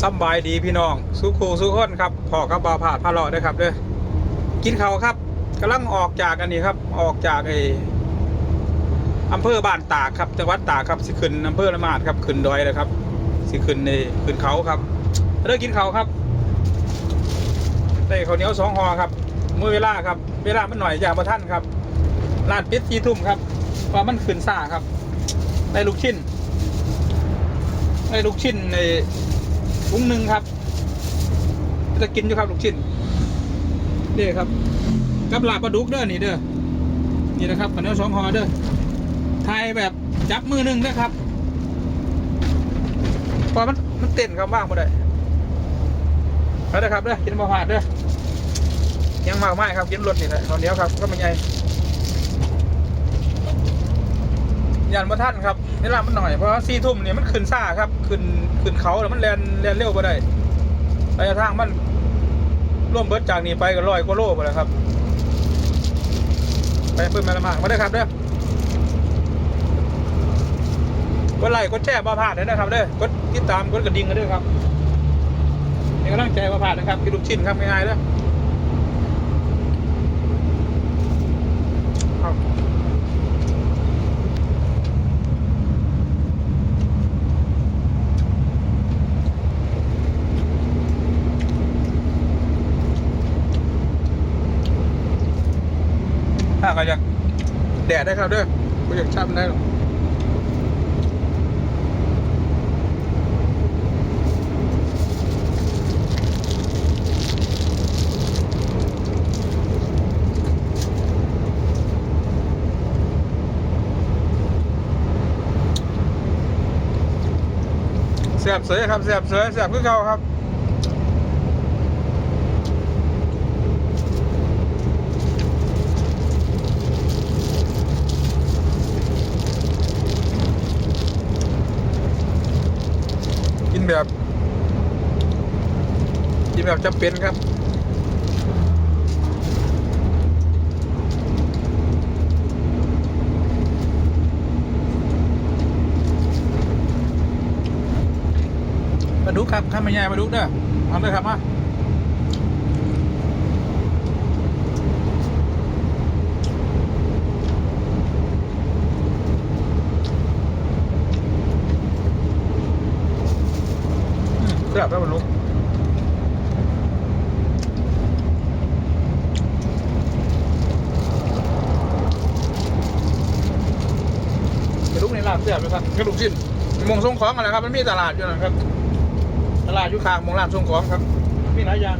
สบายดีพี่น้องสุขูสุขคนครับพ่อกับบาผาดพาเลาะด้วยครับเด้อกินเขาครับกำลังออกจากอันนี้ครับ ออกจากไออำเภอบ้านตากครับจังหวัดตากครับสิขึ้นอำเภอละมาดครับขึ้นดอยเลยครับ สิขึ้นในขึ้นเขาครับเลิกกินเขาครับได้ข้าวเหนียวสองห่อครับมื้อเวลาครับ เวลามันหน่อยอย่างประท่านครับร้านปิดสี่ทุ่มครับเพราะมันขึ้นซ่าครับได้ลูกชิ้นได้ลูกชิ้นใน ถุงหนึ่งครับจะกินอยู่ครับลูกชิ้นนี่ครับกับลาบปลาดุกเด้อนี่เด้อนี่นะครับข้าวเหนียวสองห่อเด้อทายแบบจับมือหนึ่งนะครับพอมันมันเต้นครับว่างมาได้แล้วเด้อครับเด้อกินมาผาดเด้อยังมากไม่ครับกินรสนี่แหละข้าวเหนียวครับก็ไม่ใหญ่ ยันมาท่านครับนี่ลามันหน่อยเพราะว่าสี่ทุ่มเนี่ยมันขึ้นซ่าครับ ขึ้นขึ้นเขาแล้วมันแลนแลนเร็วไปได้ระยะทางมันร่วมเบิร์ดจากนี้ไปก็ร้อยกว่าโลไปแล้วครับ ไปเพิ่มมาละมากมาได้ครับเด้อกดไลค์กดแชร์บ่พลาดเนะครับเด้อกดติดตามกดกระดิ่งกันด้วยครับเป็นกำลังใจบ่พลาดนะครับกินลูกชิ้นครับง่ายๆเด้อาก็อยากแดดได้ครับเด้อก็อยากช้ำได้หรอกเสียบเสยครับเสียบเสยเสียบคือเก่าครับ แบบกินแบบจำเป็นครับ มาดูครับข้ามมาใหญ่มาดูเด้อเอาเลยครับมา แซ่บแล้วมันลุกกระดูกในลาบแซ่บเลยครับกระดูกชิ้นมงทรงของอะไรครับ มันมีตลาดอยู่นะครับ ตลาดอยุคางมงลานส่งของครับ มีหลายอย่าง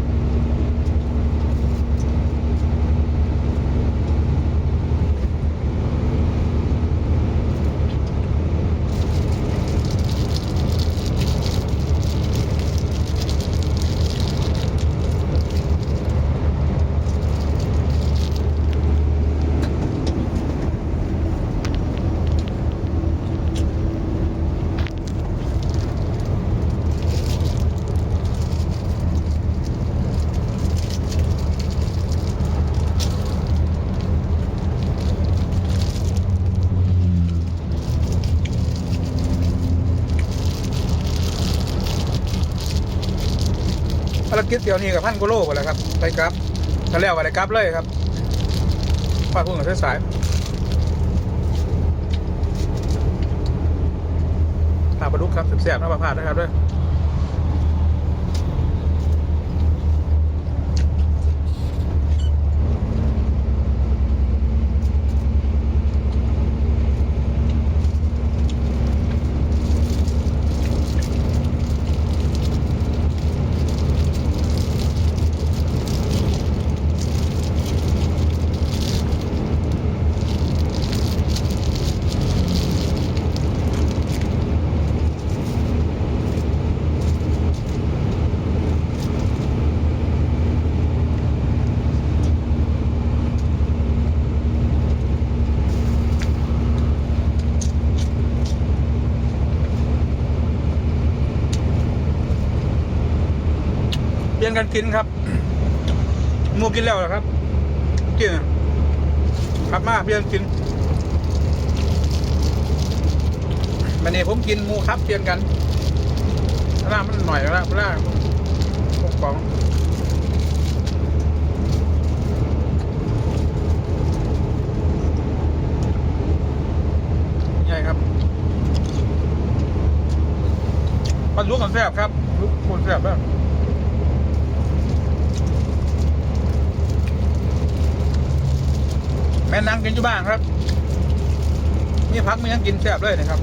ภารกิจเดี๋ยวนี้กับพันกุโลไปแล้วครับไปกลับทะเล้วอะไรกลับเลยครับฝากคุณกับเส้นสายๆลาบปลาดุกครับเสียบๆน้ำปลาพาดนะครับด้วย ลี่ยนกันกินครับหมูกินแล้วเหรอครับกินครับมาเปลี่ยนกินมันนี่ผมกินหมูครับเปลี่ยนกันเวลามันหน่อยแล้วเวลาหกกล่องใหญ่ครับปลาลุกกันแซ่บครับลุกคนแซ่บแล้ว แม่นางกินอยู่บ้านครับ มีพักมียังกินแซ่บเลยนะครับ